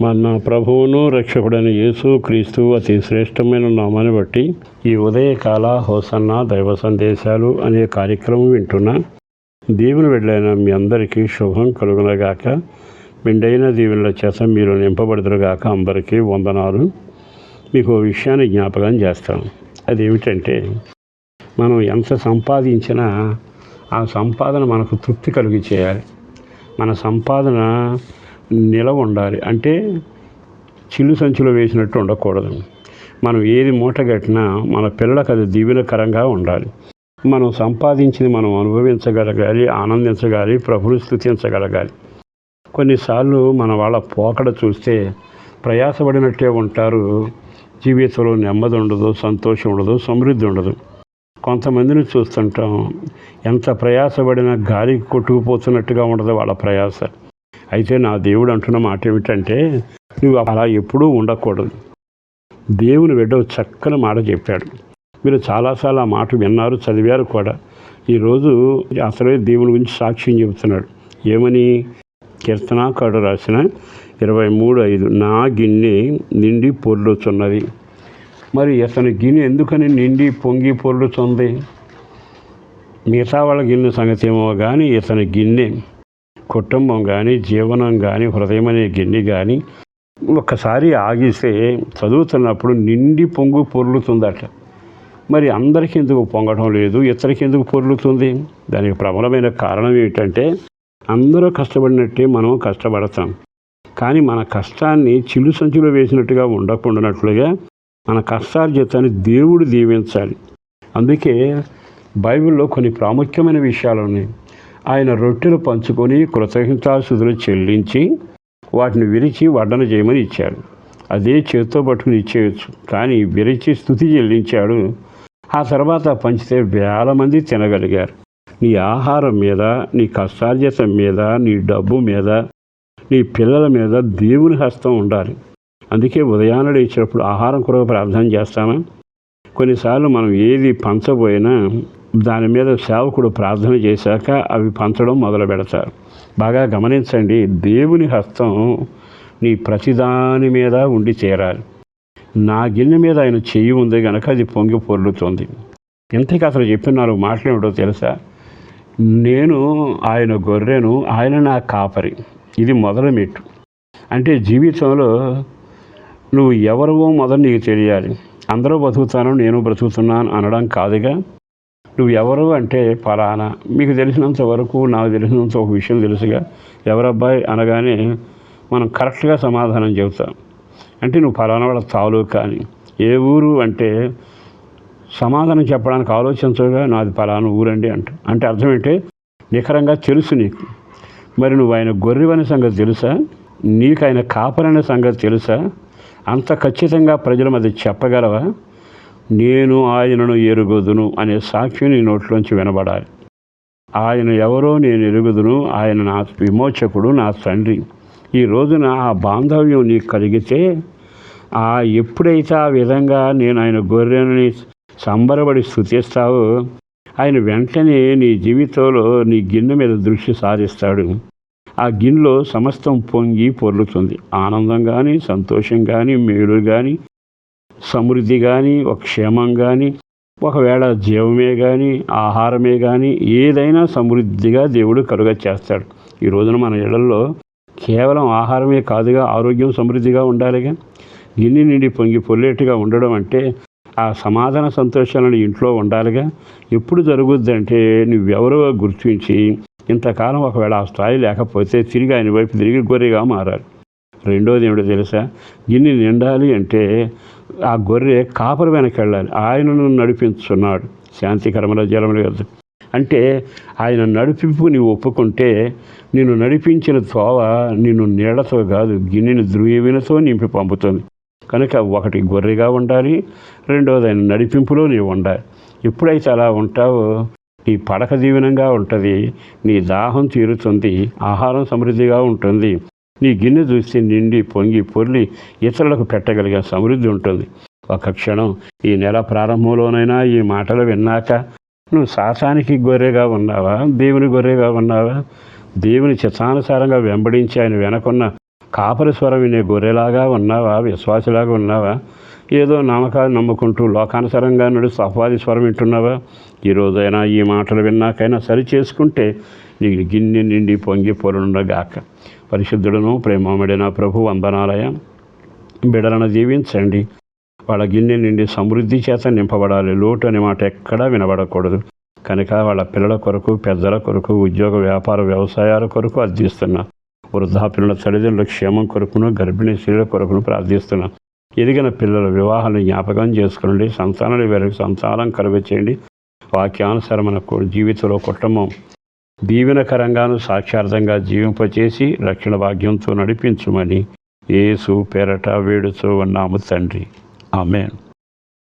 మన ప్రభువును రక్షకుడైన యేసు క్రీస్తు అతి శ్రేష్టమైన నామాన్ని బట్టి ఈ ఉదయకాల హోసన్న దైవ సందేశాలు అనే కార్యక్రమం వింటున్నా. దేవుని వెళ్ళైన మీ అందరికీ శుభం కలుగునగాక. మిండైన దీవెనల చేత మీరు నింపబడుదురుగాక అందరికీ వందనాలు. మీకు ఓ విషయాన్ని జ్ఞాపకం చేస్తాను. అదేమిటంటే మనం ఎంత సంపాదించినా ఆ సంపాదన మనకు తృప్తి కలిగి చేయాలి మన సంపాదన నిలవ ఉండాలి అంటే చిల్లు సంచిలో వేసినట్టు ఉండకూడదు. మనం ఏది మూట కట్టినా మన పిల్లలకు అది దీవెనకరంగా ఉండాలి. మనం సంపాదించింది మనం అనుభవించగలగాలి ఆనందించగాలి ప్రభుని స్థుతించగలగాలి. కొన్నిసార్లు మన వాళ్ళ పోకడ చూస్తే ప్రయాసపడినట్టే ఉంటారు. జీవితంలో నెమ్మది ఉండదు సంతోషం ఉండదు సమృద్ధి ఉండదు. కొంతమందిని చూస్తుంటాం ఎంత ప్రయాసపడినా గాలికి కొట్టుకుపోతున్నట్టుగా ఉండదు వాళ్ళ ప్రయాస. అయితే నా దేవుడు అంటున్న మాట ఏమిటంటే నువ్వు అలా ఎప్పుడూ ఉండకూడదు. దేవుని బిడ్డ చక్కని మాట చెప్పాడు. మీరు చాలాసార్లు ఆ మాట విన్నారు చదివారు కూడా. ఈరోజు అసలే దేవుని గురించి సాక్ష్యం చెబుతున్నాడు. ఏమని? కీర్తనాకాడు రాసిన ఇరవై మూడు ఐదు నా గిన్నె నిండి పొర్లుచున్నది. మరి అతని గిన్నె ఎందుకని నిండి పొంగి పొర్లుచుంది? మిగతా వాళ్ళ గిన్నె సంగతి ఏమో కానీ ఇతని గిన్నె కుటుంబం కానీ జీవనం కానీ హృదయం అనే గిన్నె కానీ ఒక్కసారి ఆగిస్తే చదువుతున్నప్పుడు నిండి పొంగు పొర్లుతుందట. మరి అందరికీ ఎందుకు పొంగడం లేదు? ఇతరికి ఎందుకు పొర్లుతుంది? దానికి ప్రబలమైన కారణం ఏమిటంటే అందరూ కష్టపడినట్టే మనం కష్టపడతాం. కానీ మన కష్టాన్ని చిల్లు సంచిలో వేసినట్టుగా ఉండకుండానట్లుగా మన కష్టార్జితాన్ని దేవుడు దీవించాలి. అందుకే బైబిల్లో కొన్ని ప్రాముఖ్యమైన విషయాలు ఉన్నాయి. ఆయన రొట్టెలు పంచుకొని కృతజ్ఞతాశుద్ధులు చెల్లించి వాటిని విరిచి వడ్డన చేయమని ఇచ్చాడు. అదే చేత్తో పట్టుకుని ఇచ్చేయచ్చు. కానీ విరిచి స్థుతి చెల్లించాడు. ఆ తర్వాత పంచితే వేల మంది తినగలిగారు. నీ ఆహారం మీద నీ కష్టార్జితం మీద నీ డబ్బు మీద నీ పిల్లల మీద దేవుని హస్తం ఉండాలి. అందుకే ఉదయాన్నే ఇచ్చినప్పుడు ఆహారం కొరకు ప్రార్థన చేస్తామా? కొన్నిసార్లు మనం ఏది పంచబోయినా దాని మీద సేవకుడు ప్రార్థన చేశాక అవి పంచడం మొదలు పెడతారు. బాగా గమనించండి దేవుని హస్తం నీ ప్రతిదాని మీద ఉండి చేరాలి. నా గిన్నె మీద ఆయన చెయ్యి ఉంది కనుక అది పొంగి పొర్లుతుంది. ఇంతకీ అతను చెప్పిన నాలుగు మాటలు తెలుసా? నేను ఆయన గొర్రెను ఆయన నా కాపరి. ఇది మొదలు మెట్టు అంటే జీవితంలో నువ్వు ఎవరివో మొదలు నీకు తెలియాలి. అందరూ బతుకుతాను నేను బ్రతుకుతున్నాను అనడం కాదుగా. నువ్వు ఎవరు అంటే ఫలానా. మీకు తెలిసినంత వరకు నాకు తెలిసినంత ఒక విషయం తెలుసుగా. ఎవరబ్బాయి అనగానే మనం కరెక్ట్గా సమాధానం చెబుతాం. అంటే నువ్వు ఫలానా వాళ్ళ తాలూ కానీ ఏ ఊరు అంటే సమాధానం చెప్పడానికి ఆలోచించగా నాది ఫలానా ఊరండి అంట. అంటే అర్థం ఏంటి నిఖరంగా తెలుసు నీకు. మరి నువ్వు ఆయన గొర్రెవని సంగతి తెలుసా? నీకు ఆయన కాపరనే సంగతి తెలుసా? అంత ఖచ్చితంగా ప్రజల మధ్య చెప్పగలవా? నేను ఆయనను ఎరుగుదును అనే సాక్ష్యం నీ నోట్లోంచి వినబడాలి. ఆయన ఎవరో నేను ఎరుగుదును ఆయన నా విమోచకుడు నా తండ్రి. ఈ రోజున ఆ బాంధవ్యం నీకు కలిగితే ఆ ఎప్పుడైతే ఆ విధంగా నేను ఆయన గొర్రెని సంబరపడి స్థుతిస్తావో ఆయన వెంటనే నీ జీవితంలో నీ గిన్నె మీద దృష్టి సాధిస్తాడు ఆ గిన్నెలో సమస్తం పొంగి పొర్లుతుంది. ఆనందం కానీ సంతోషం కానీ మేలు కానీ సమృద్ధి కానీ ఒక క్షేమం కానీ ఒకవేళ జీవమే కానీ ఆహారమే కానీ ఏదైనా సమృద్ధిగా దేవుడు కలుగ చేస్తాడు. ఈ రోజున మన ఇళ్ళలో కేవలం ఆహారమే కాదుగా ఆరోగ్యం సమృద్ధిగా ఉండాలిగా. గిన్నె నిండి పొంగి పొల్లేట్టుగా ఉండడం అంటే ఆ సమాధాన సంతోషాలను ఇంట్లో ఉండాలిగా. ఎప్పుడు జరుగుద్దంటే నువ్వెవరో గుర్తించి ఇంతకాలం ఒకవేళ ఆ స్థాయి లేకపోతే తిరిగి ఆయన వైపు తిరిగి గొర్రెగా మారాలి. రెండోది ఏమిటో తెలుసా? గిన్నె నిండాలి అంటే ఆ గొర్రె కాపరి వెనక వెళ్ళాలి. ఆయనను నడిపించున్నాడు. శాంతికరమైన జలముల యొద్ద అంటే ఆయన నడిపింపు నీవు ఒప్పుకుంటే నిన్ను నడిపించిన తోవ నిన్ను నీళ్ళతో కాదు గిన్నెని ద్రువీనతో నింపి పంపుతుంది. కనుక ఒకటి గొర్రెగా ఉండాలి రెండవది ఆయన నడిపింపులో నీవు ఉండాలి. ఎప్పుడైతే అలా ఉంటావో నీ పడక దీవెనంగా ఉంటుంది నీ దాహం తీరుతుంది ఆహారం సమృద్ధిగా ఉంటుంది. నీ గిన్నె చూసి నిండి పొంగి పొర్లి ఇతరులకు పెట్టగలిగే సమృద్ధి ఉంటుంది. ఒక క్షణం ఈ నెల ప్రారంభంలోనైనా ఈ మాటలు విన్నాక నువ్వు శాసానికి గొర్రెగా ఉన్నావా? దేవుని గొర్రెగా ఉన్నావా? దేవుని చిత్తానుసారంగా వెంబడించి ఆయన వెనకున్న కాపరి స్వరం వినే గొర్రెలాగా ఉన్నావా? విశ్వాసలాగా ఉన్నావా? ఏదో నామకాలు నమ్ముకుంటూ లోకానుసరంగా నడుస్తూ అపవాది స్వరం వింటున్నావా? ఈ రోజైనా ఈ మాటలు విన్నాకైనా సరి చేసుకుంటే నీకు గిన్నె నిండి పొంగి పొరుండగాక. పరిశుద్ధుడను ప్రేమమడిన ప్రభు వందనాలయ. బిడలను దీవించండి. వాళ్ళ గిన్నె నిండి సమృద్ధి చేత నింపబడాలి. లోటు అనే మాట ఎక్కడా వినబడకూడదు. కనుక వాళ్ళ పిల్లల కొరకు పెద్దల కొరకు ఉద్యోగ వ్యాపార వ్యవసాయాల కొరకు అర్థిస్తున్నా వృద్ధాప్యుల తల్లిదండ్రుల క్షేమం కొరకును గర్భిణీ స్త్రీల కొరకును ప్రార్థిస్తున్నా. ఎదిగిన పిల్లల వివాహాలను జ్ఞాపకం చేసుకోండి సంతానాలు వేరే సంతానం కలుగ వాక్యానుసరమైన జీవితంలో కుటుంబం దీవెనకరంగాను సాక్షార్థంగా జీవింపచేసి రక్షణ భాగ్యంతో నడిపించుమని ఏసు పేరట వేడుతూ ఉన్నాము తండ్రి. ఆమెన్.